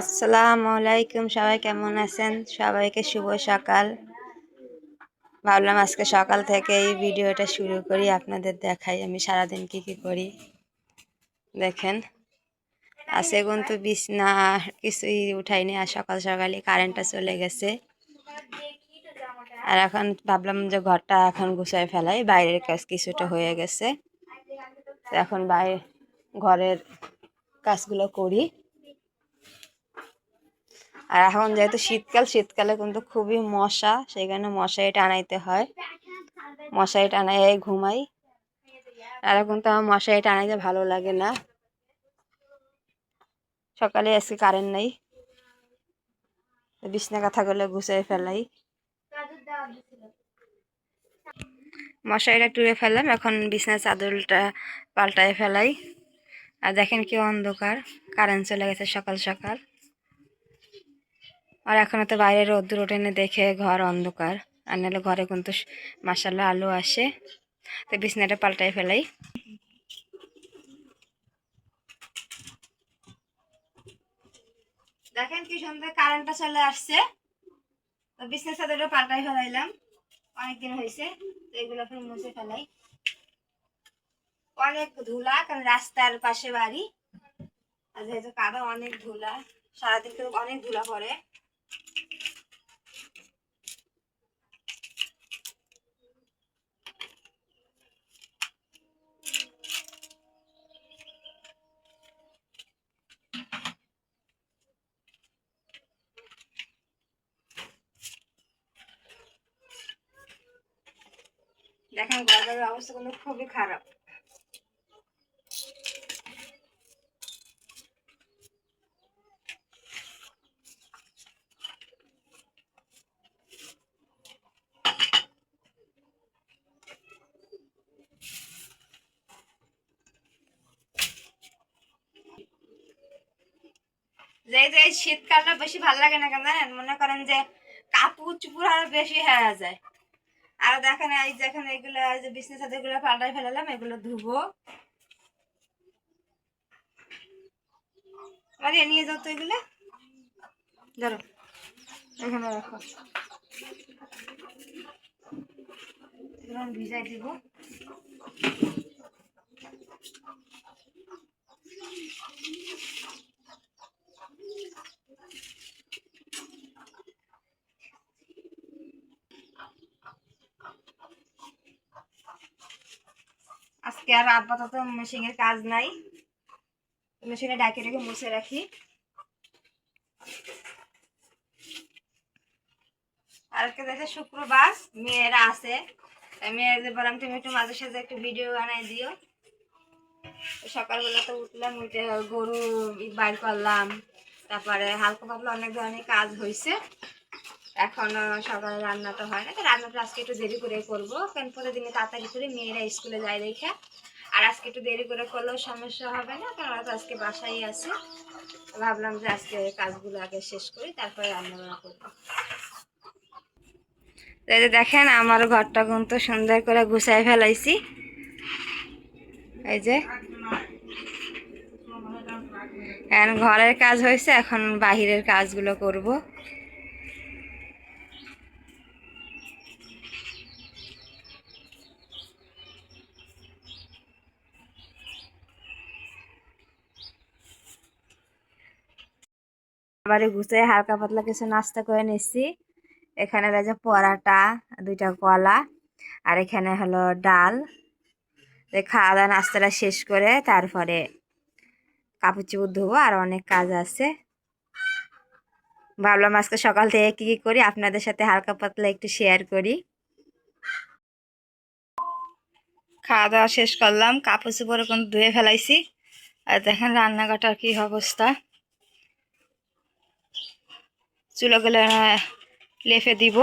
আসসালামু আলাইকুম, সবাই কেমন আছেন? সবাইকে শুভ সকাল। ভাবলাম আজকে সকাল থেকে এই ভিডিওটা শুরু করি, আপনাদের দেখাই আমি সারাদিন কি কি করি। দেখেন, আজকে কিন্তু বিছনা কিছুই উঠাইনি আর সকাল সকালে কারেন্টটা চলে গেছে। আর এখন ভাবলাম যে ঘরটা এখন গুছাই ফেলাই, বাইরের কাজ কিছুটা হয়ে গেছে। এখন বাইরে ঘরের কাজগুলো করি। আর এখন যেহেতু শীতকাল, শীতকালে কিন্তু খুবই মশা, সেই কারণে মশারি টানাইতে হয়। মশারি টানাই ঘুমাই। আর এখন তো আমার মশারি টানাইতে ভালো লাগে না। সকালে আজকে কারেন্ট নেই। বিছনা কাঁথাগুলো গুছিয়ে ফেলাই। মশারিটা টুড়ে ফেললাম, এখন বিছনা চাদরটা পাল্টায় ফেলাই। আর দেখেন কি অন্ধকার কারেন্ট চলে গেছে সকাল সকাল। আর এখনও তো বাইরে রোদ্দুর ওঠেনে দেখে ঘর অন্ধকার। আর নাহলে ঘরে কিন্তু মাসাল্লাহ আলো আসে। তো বিছনাটা পাল্টাই ফেলাই। দেখেন কি সুন্দর কারেন্টটা চলে আসছে। তো বিছনা চাদরটা পাল্টাই ফেলাইলাম। অনেকদিন হয়েছে, তো এগুলো ফের মুছে ফেলাই। অনেক ধুলা, কারণ রাস্তার পাশে বাড়ি। আর যেহেতু কাদা, অনেক ধুলা। সারাদিন অনেক ধুলা পড়ে। দেখেন গরমের অবস্থা কিন্তু খুবই খারাপ। যে যে শীতকালটা বেশি ভালো লাগে না কেন জানেন? মনে করেন যে কাপড় চুপুর আরও বেশি হয়ে যায়। আর দেখেন এই দেখেন এগুলো যে বিছনা ছাদ এগুলো পাল্টাই ফেলালাম, এগুলো ধুবো। আরে নিয়ে যাও তো এগুলো। ধরো, এখানে রাখো। ভিজাই দিব। আজকে আর আপাতত মেশিনের কাজ নাই। মেশিনে ডাকে রেখে মুছে রাখি। আজকে দেখে শুক্রবার মেয়েরা আছে। মেয়েদের বললাম, তুমি একটু মাঝে সাঝে একটু ভিডিও বানাই দিও। সকালবেলা তো উঠলাম, উঠে গরু বাইর করলাম। তারপরে হালকা পাতলা অনেক ধরনের কাজ হয়েছে এখন সকালে রান্না তো হয় না, তো রান্নাটা আজকে একটু দেরি করে করব। কারণ প্রতিদিনে তাড়াতাড়ি করে মেয়েরা স্কুলে যায় দেখে। আর আজকে একটু দেরি করে করলেও সমস্যা হবে না, কারণ তো আজকে বাসায় আছে। ভাবলাম যে আজকে কাজগুলো আগে শেষ করি, তারপরে রান্না বান্না করব। এই দেখেন আমার ঘরটা কিন্তু সুন্দর করে গুছাই ফেলাইছি। এই যে এখন ঘরের কাজ হয়েছে, এখন বাহিরের কাজগুলো করব। আবার গুছিয়ে হালকা পাতলা কিছু নাস্তা করে নিচ্ছি। এখানে রয়েছে পরাটা, দুইটা কলা, আর এখানে হলো ডাল। খাওয়া দাওয়া নাস্তাটা শেষ করে তারপরে কাপড় চুপড় ধোবো, আর অনেক কাজ আছে। ভাবলাম আজকে সকাল থেকে কী কী করি, আপনাদের সাথে হালকা পাতলা একটু শেয়ার করি। খাওয়া দাওয়া শেষ করলাম কাপড় চুপড় এখন ধুয়ে ফেলাইছি। আর দেখেন রান্নাঘরটার কী অবস্থা। চুলোগুলো লেফে দিব।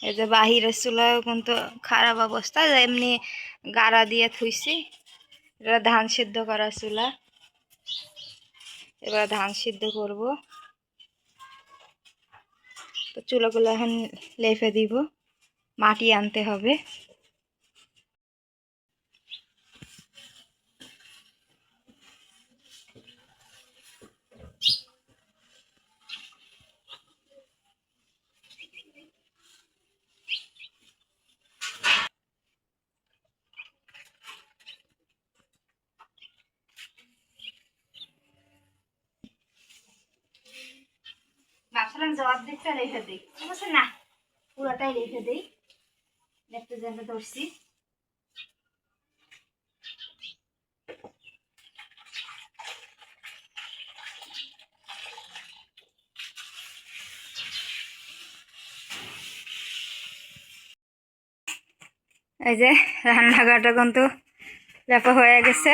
এই যে বাহিরের চুলাও কিন্তু খারাপ অবস্থা এমনি গাড়া দিয়ে থুইছি। এটা ধান সিদ্ধ করা চুলা। এবার ধান সিদ্ধ করব। তো চুলাগুলো এখন লেফে দিব। মাটি আনতে হবে। যে অর্ধেকটা রেখে দিই। ঠিক আছে? না, পুরোটাই রেখে দিই। যেতে ধরছি। এই যে, রান্নাঘরটা কিন্তু লেপা হয়ে গেছে।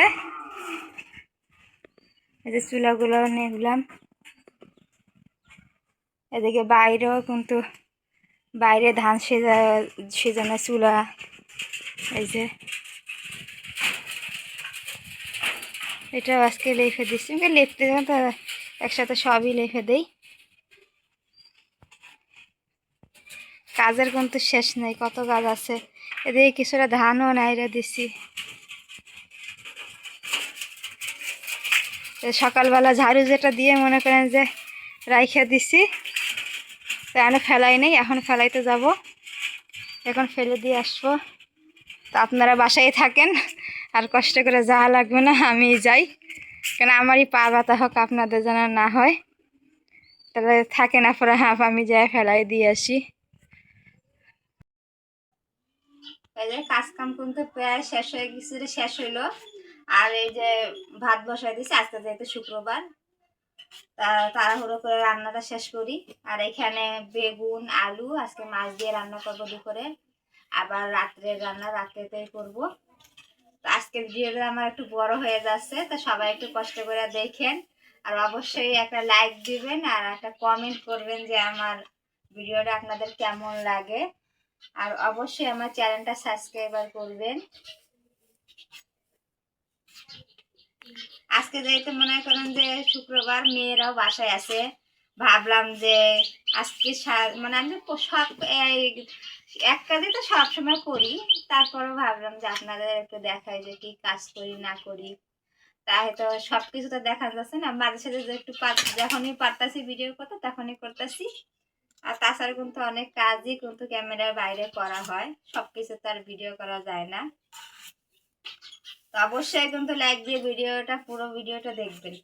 এই যে চুলাগুলো নিয়ে গেলাম এদিকে বাইরেও কিন্তু বাইরে ধান সেজা, সেজানো চুলা, এই যে। এটাও আজকে লেখে দিচ্ছি। লেপতে তো একসাথে সবই লেখে দেই। কাজের কিন্তু শেষ নেই, কত কাজ আছে। এদিকে কিছুটা ধানও নাইরা দিছি। সকালবেলা ঝাড়ু যেটা দিয়ে মনে করেন যে রাইখা দিছি। এখনও ফেলাই নেই, এখন ফেলাইতে যাব। এখন ফেলে দিয়ে আসব। তো আপনারা বাসায় থাকেন, আর কষ্ট করে যাওয়া লাগবে না, আমি যাই। কেন আমারই পা ব্যথা হোক, আপনাদের যেন না হয়। তাহলে থাকে না পরে হাফ আমি যাই ফেলাই দিয়ে আসি। কাজ কাম কিন্তু প্রায় শেষ হয়ে গেছে, শেষ হইল। আর এই যে ভাত বসাই দিছি, আজকে যেহেতু শুক্রবার তাড়াহুড়ো করে রান্নাটা শেষ করি। আর এখানে বেগুন, আলু, আজকে মাছ দিয়ে রান্না করব দুপুরে। আবার রাত্রের রান্না রাত্রেতেই করব। আজকের ভিডিওটা আমার একটু বড় হয়ে যাচ্ছে, তো সবাই একটু কষ্ট করে দেখেন। আর অবশ্যই একটা লাইক দিবেন আর একটা কমেন্ট করবেন যে আমার ভিডিওটা আপনাদের কেমন লাগে। আর অবশ্যই আমার চ্যানেলটা সাবস্ক্রাইবার করবেন। আজকে যেহেতু মনে করেন যে শুক্রবার মেয়েরাও বাসায় আছে, ভাবলাম যে আজকে মানে আমি সব এক কাজই তো সবসময় করি, তারপরেও ভাবলাম যে আপনাদের একটু দেখাই যে কি কাজ করি, না করি। তা তো সব কিছু তো দেখা যাচ্ছে না, মাঝে যে একটু যখনই পারতাছি ভিডিও করতে তখনই করতেছি। আর তাছাড়া কিন্তু অনেক কাজই কিন্তু ক্যামেরার বাইরে করা হয় সব কিছু তো আর ভিডিও করা যায় না। তো অবশ্যই কিন্তু লাইক দিয়ে ভিডিওটা পুরো ভিডিওটা দেখবেন।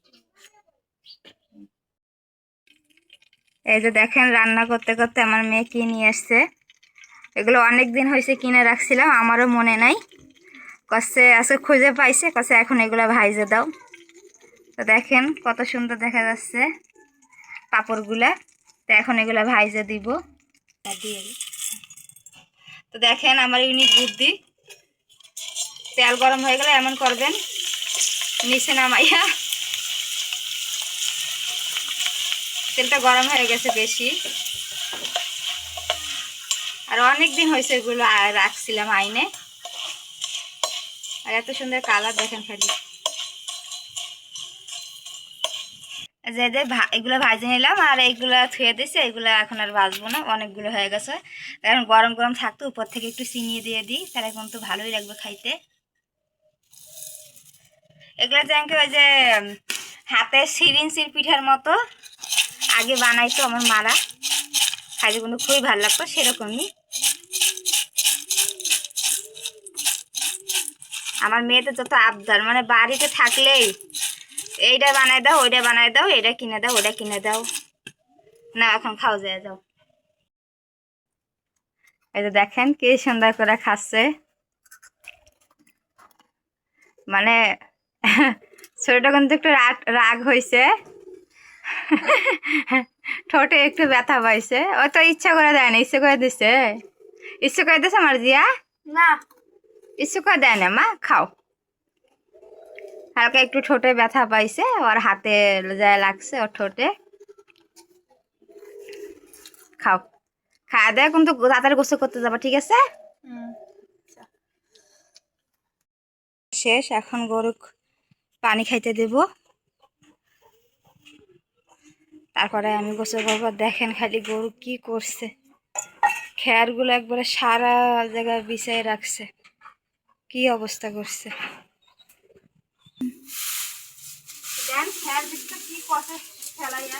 এই যে দেখেন রান্না করতে করতে আমার মেয়ে কি নিয়ে আসছে। এগুলো অনেক দিন হয়েছে কিনে রাখছিলাম আমারও মনে নাই। কষে আজকে খুঁজে পাইছে কষে এখন এগুলো ভাইজে দাও। তো দেখেন কত সুন্দর দেখা যাচ্ছে পাপড়গুলা। তো এখন এগুলো ভাইজে দিব। দিয়ে তো দেখেন আমার ইউনিক বুদ্ধি। তেল গরম হয়ে গেলে এমন করবেন। নিচে নামাইয়া। তেলটা গরম হয়ে গেছে বেশি। আর অনেক দিন হয়েছে এগুলো রাখছিলাম আইনে। আর এত সুন্দর কালার দেখেন খালি। যে এগুলো ভাজে নিলাম আর এইগুলো থুয়ে দিছি এগুলো এখন আর ভাজবো না, অনেকগুলো হয়ে গেছে। এখন গরম গরম থাকতো উপর থেকে একটু চিনিয়ে দিয়ে দিই, তাহলে কিন্তু ভালোই লাগবে খাইতে। এগুলো যেমন ওই যে হাতে সিরিঞ্চির পিঠার মতো আগে বানাইতো আমার মারা। খাইতে কিন্তু খুবই ভালো লাগতো, সেরকমই। আমার মেয়েদের যত আবদার মানে বাড়িতে থাকলেই এইটা বানাই দাও, ওইটা বানাই দাও, এটা কিনে দাও, ওটা কিনে দাও। না এখন খাও যায়, যাও। এই যে দেখেন কি সুন্দর করে খাচ্ছে। মানে ছোটটা কিন্তু একটু রাগ রাগ হয়েছে ঠোঁটে একটু ব্যথা পাইছে। ও তো ইচ্ছা করে দেয় না ইচ্ছে করে দিছে। ইচ্ছে করে দিছে আমার জিয়া? না। ইচ্ছে করে দেয় না মা খাও। হালকা একটু ঠোঁটে ব্যথা পাইছে ওর হাতে যায় লাগছে ওর ঠোঁটে। খাও। খাওয়া দেয় কিন্তু তাড়াতাড়ি গোসল করতে যাব ঠিক আছে? শেষ এখন গরু পানি খাইতে দেব। তারপরে আমি গোসল করব। দেখেন খালি গরু কি করছে। খেয়ারগুলো একবারে সারা জায়গায় বিছাই রাখছে। কি অবস্থা করছে। ফেলাইয়া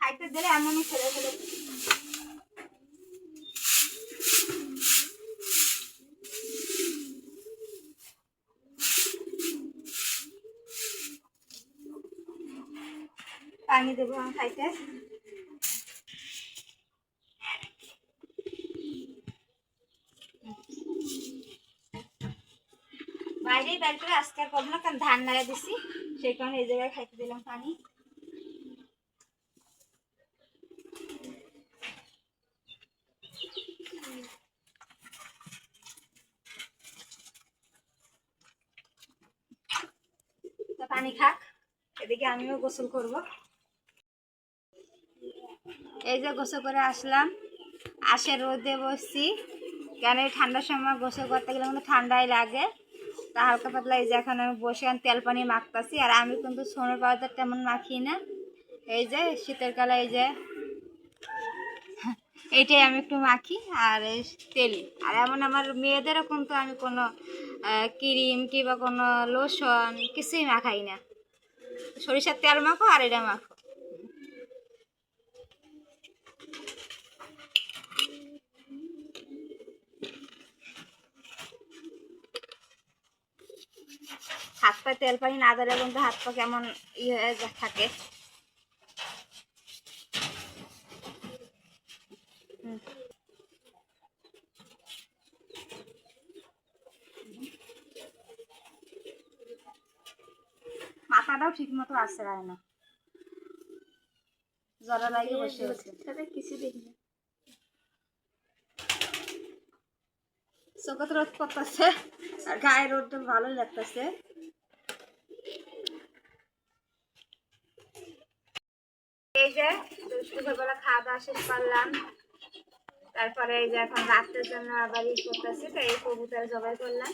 খাইতে দিলে এমনই ফেলে ফেলে। পানি দেবো খাইতে বাইরেই বাইর করে আজকে করব না, কারণ ধান নাড়া দিছি, সেই কারণে এই জায়গায় খাইতে দিলাম পানি। পানি খাক, এদিকে আমিও গোসল করব। এই যে গোসল করে আসলাম। আসে রোদে বসছি। কেন এই ঠান্ডার সময় গোসল করতে গেলে কিন্তু ঠান্ডাই লাগে। তা হালকা পাতলা এই যে এখন আমি বসে তেল পানি মাখতাছি। আর আমি কিন্তু সোনার পাউডার তেমন মাখি না। এই যে শীতের কালে এই যে এইটাই আমি একটু মাখি। আর তেল। আর এমন আমার মেয়েদেরও কিন্তু আমি কোনো ক্রিম কিংবা কোনো লোশন কিছুই মাখাই না। সরিষার তেল মাখো আর এটা মাখো। হাত পা তেল পানি না দিলে কিন্তু হাত পা কেমন ইয়ে হয়ে থাকে মাথাটাও ঠিক মতো আসছে না। জলা লাগিয়ে বসে আছে কিছু দেখি না। চোখে রোদ করতেছে আর গায়ে রোদটা ভালোই লাগতেছে এই যে দুপুরবেলা খাওয়া দাওয়া শেষ করলাম। তারপরে এই যে এখন রাত্রের জন্য আবার ই করতেছি, তো এই কবুতর জবাই করলাম।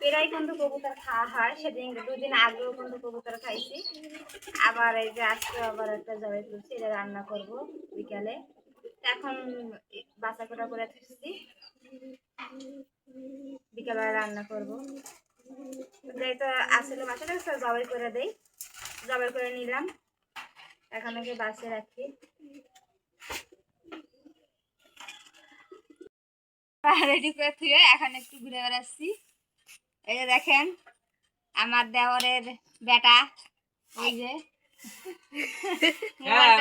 প্রায় কিন্তু কবুতর খাওয়া হয়, সেদিন দুদিন আগেও কিন্তু কবুতর খাইছি। আবার এই যে আজকে আবার একটা জবাই করছি, এটা রান্না করব বিকালে। এখন বাসা করা করে থাকছি। বিকালবেলা রান্না করব। যেহেতু আসলে বাসাটা, তো জবাই করে দেই। জবাই করে নিলাম। এখন ওকে বাসে রাখি। রেডি করে থুয়ে এখন একটু ঘুরে বেড়াচ্ছি। এই যে দেখেন আমার দেওরের বেটা এই যে। হ্যাঁ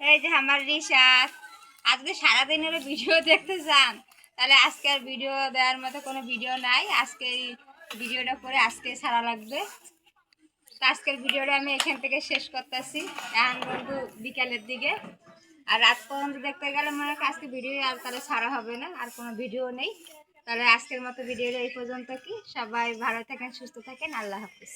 এই যে আমার আজকে সারাদিনের ভিডিও দেখতে চান তাহলে আজকে আর ভিডিও দেওয়ার মতো কোনো ভিডিও নাই। আজকে এই ভিডিওটা করে আজকে সারা লাগবে। তো আজকের ভিডিওটা আমি এখান থেকে শেষ করতেছি। এখন বন্ধু বিকালের দিকে। আর রাত পর্যন্ত দেখতে গেলে মনে হয় আজকে ভিডিও আর তাহলে ছাড়া হবে না, আর কোনো ভিডিও নেই। তাহলে আজকের মতো ভিডিওটা এই পর্যন্ত কি। সবাই ভালো থাকেন, সুস্থ থাকেন। আল্লাহ হাফিজ।